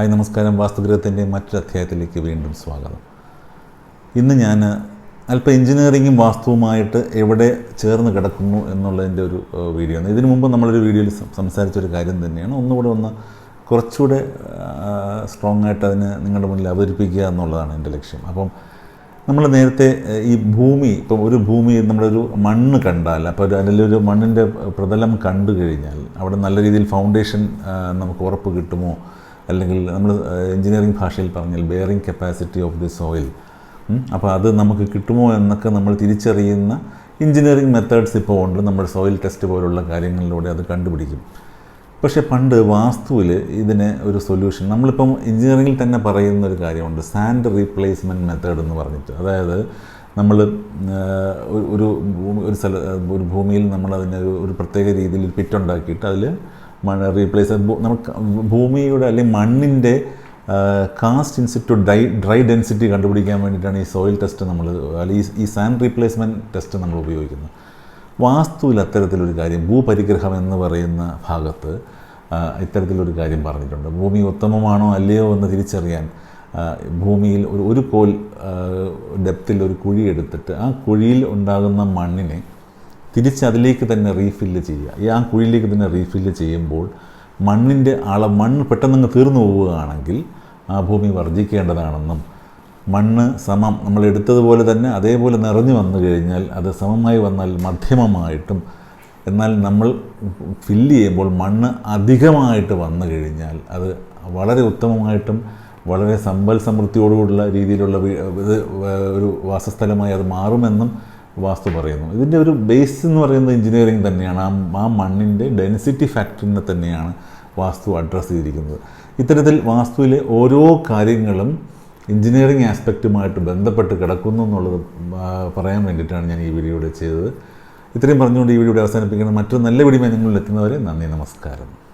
Hi നമസ്കാരം. വാസ്തുഗ്രഹത്തിന്റെ മറ്റൊരു അധ്യായത്തിലേക്ക് വീണ്ടും സ്വാഗതം. ഇന്ന് ഞാൻ അല്പം എഞ്ചിനീയറിങ്ങും വാസ്തുവുമായിട്ട് എവിടെ ചേർന്ന് കിടക്കുന്നു എന്നുള്ളതിന്റെ ഒരു വീഡിയോ ആണ്. ഇതിനു മുമ്പ് നമ്മളൊരു വീഡിയോയിൽ സംസാരിച്ചൊരു കാര്യം തന്നെയാണ്. ഒന്നുകൂടെ ഒന്ന് കുറച്ചുകൂടെ സ്ട്രോങ് ആയിട്ട് അതിനെ നിങ്ങളുടെ മുന്നിൽ അവതരിപ്പിക്കുക എന്നുള്ളതാണ് എന്റെ ലക്ഷ്യം. അപ്പം നമ്മൾ നേരത്തെ ഈ ഭൂമി ഇപ്പം ഒരു ഭൂമി നമ്മളൊരു മണ്ണ് കണ്ടാൽ അപ്പോൾ ഒരു അതിലൊരു മണ്ണിന്റെ പ്രതലം കണ്ടു കഴിഞ്ഞാൽ അവിടെ നല്ല രീതിയിൽ ഫൗണ്ടേഷൻ നമുക്ക് ഉറപ്പ് കിട്ടുമോ? അല്ലെങ്കിൽ നമ്മൾ എഞ്ചിനീയറിംഗ് ഭാഷയിൽ പറഞ്ഞാൽ bearing capacity of the soil അപ്പോൾ അത് നമുക്ക് കിട്ടുമോ എന്നൊക്കെ നമ്മൾ തിരിച്ചറിയുന്ന എഞ്ചിനീയറിംഗ് മെത്തേഡ്സ് ഇപ്പോൾ ഉണ്ട്. നമ്മൾ സോയിൽ ടെസ്റ്റ് പോലുള്ള കാര്യങ്ങളിലൂടെ അത് കണ്ടുപിടിക്കും. പക്ഷേ പണ്ട് വാസ്തുവിൽ ഇതിന് ഒരു സൊല്യൂഷൻ നമ്മളിപ്പം എഞ്ചിനീയറിംഗിൽ തന്നെ പറയുന്ന ഒരു കാര്യമുണ്ട്. സാൻഡ് റീപ്ലേസ്മെന്റ് മെത്തേഡ് എന്ന് പറഞ്ഞിട്ട്. അതായത് നമ്മൾ ഒരു ഒരു സ്ഥല ഒരു ഭൂമിയിൽ നമ്മൾ അതിനെ ഒരു- പ്രത്യേക രീതിയിൽ പിറ്റുണ്ടാക്കിയിട്ട് അതിൽ മണ്ണ് റീപ്ലേസ് നമ്മൾ ഭൂമിയുടെ അല്ലെങ്കിൽ മണ്ണിന്റെ cast institute dry dry density കണ്ടുപിടിക്കാൻ വേണ്ടിയിട്ടാണ് ഈ സോയിൽ ടെസ്റ്റ് നമ്മൾ അല്ലെങ്കിൽ ഈ- സാൻഡ് റീപ്ലേസ്മെന്റ് ടെസ്റ്റ് നമ്മൾ ഉപയോഗിക്കുന്നത്. വാസ്തുവിൽ അത്തരത്തിലൊരു കാര്യം ഭൂപരിഗ്രഹം എന്ന് പറയുന്ന ഭാഗത്ത് ഇത്തരത്തിലൊരു കാര്യം പറഞ്ഞിട്ടുണ്ട്. ഭൂമി ഉത്തമമാണോ അല്ലയോ എന്ന് തിരിച്ചറിയാൻ ഭൂമിയിൽ ഒരു ഒരു കോൽ ഡെപ്തിൽ ഒരു കുഴി എടുത്തിട്ട് ആ കുഴിയിൽ ഉണ്ടാകുന്ന മണ്ണിനെ തിരിച്ച് അതിലേക്ക് തന്നെ റീഫില്ല് ചെയ്യുക. ഈ ആ കുഴിയിലേക്ക് തന്നെ റീഫില്ല് ചെയ്യുമ്പോൾ മണ്ണിന്റെ അള മണ്ണ് പെട്ടെന്നങ്ങ് തീർന്നു പോവുകയാണെങ്കിൽ ആ ഭൂമി വർജിക്കേണ്ടതാണെന്നും മണ്ണ് സമം നമ്മൾ എടുത്തതുപോലെ തന്നെ അതേപോലെ നിറഞ്ഞു വന്നു കഴിഞ്ഞാൽ അത് സമമായി വന്നാൽ മധ്യമമായിട്ടും എന്നാൽ നമ്മൾ ഫില്ല് ചെയ്യുമ്പോൾ മണ്ണ് അധികമായിട്ട് വന്നു കഴിഞ്ഞാൽ അത് വളരെ ഉത്തമമായിട്ടും വളരെ സമ്പൽ സമൃദ്ധിയോടുകൂടിയുള്ള രീതിയിലുള്ള ഒരു വാസസ്ഥലമായി അത് മാറുമെന്നും വാസ്തു പറയുന്നു. ഇതിന്റെ ഒരു ബേസ് എന്ന് പറയുന്നത് എഞ്ചിനീയറിംഗ് തന്നെയാണ്. ആ ആ മണ്ണിന്റെ ഡെൻസിറ്റി ഫാക്ടറിനെ തന്നെയാണ് വാസ്തു അഡ്രസ്സ് ചെയ്തിരിക്കുന്നത്. ഇത്തരത്തിൽ വാസ്തുവിലെ ഓരോ കാര്യങ്ങളും എഞ്ചിനീയറിംഗ് ആസ്പെക്റ്റുമായിട്ട് ബന്ധപ്പെട്ട് കിടക്കുന്നു എന്നുള്ളത് പറയാൻ വേണ്ടിയിട്ടാണ് ഞാൻ ഈ വീഡിയോ ചെയ്തത്. ഇത്രയും പറഞ്ഞുകൊണ്ട് ഈ വീഡിയോ അവസാനിപ്പിക്കുന്ന. മറ്റൊരു നല്ല വീഡിയോ നിങ്ങളിൽ എത്തുന്നവരെ നന്ദി നമസ്കാരം.